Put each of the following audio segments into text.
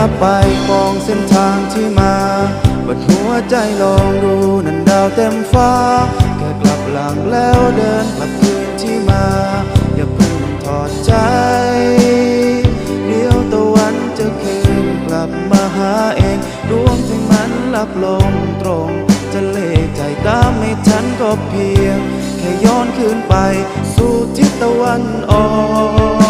ลับไปมองเส้นทางที่มาบัดหัวใจลองดูนั่นดาวเต็มฟ้า แค่กลับหลังแล้วเดินกลับคืนที่มา อย่าเพิ่งถอดใจ เดี๋ยวตะวันจะคืนกลับมาหาเองดวงที่มันหลับลงตรง จะเลใจตามไม่ทันก็เพียง แค่ย้อนคืนไป สู่ทิศตะวันออก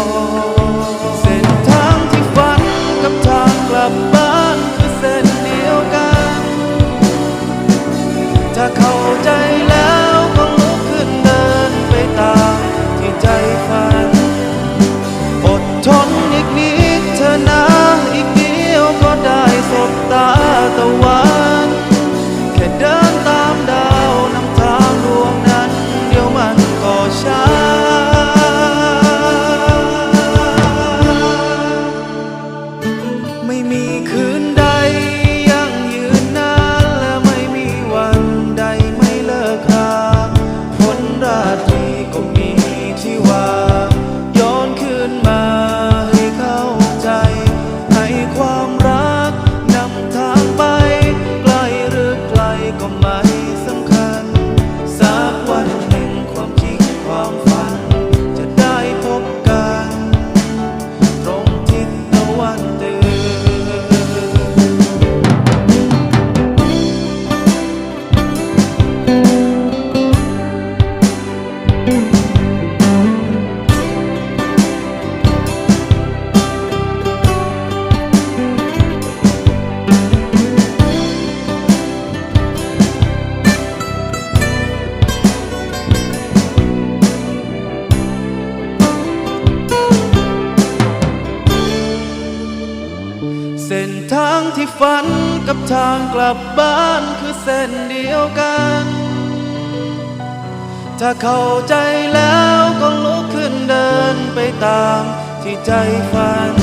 ไม่มีคืนใด เส้นทางที่ฝันกับทางกลับบ้านคือเส้นเดียวกัน ถ้าเข้าใจแล้วก็ลุกขึ้นเดินไปตามที่ใจฝัน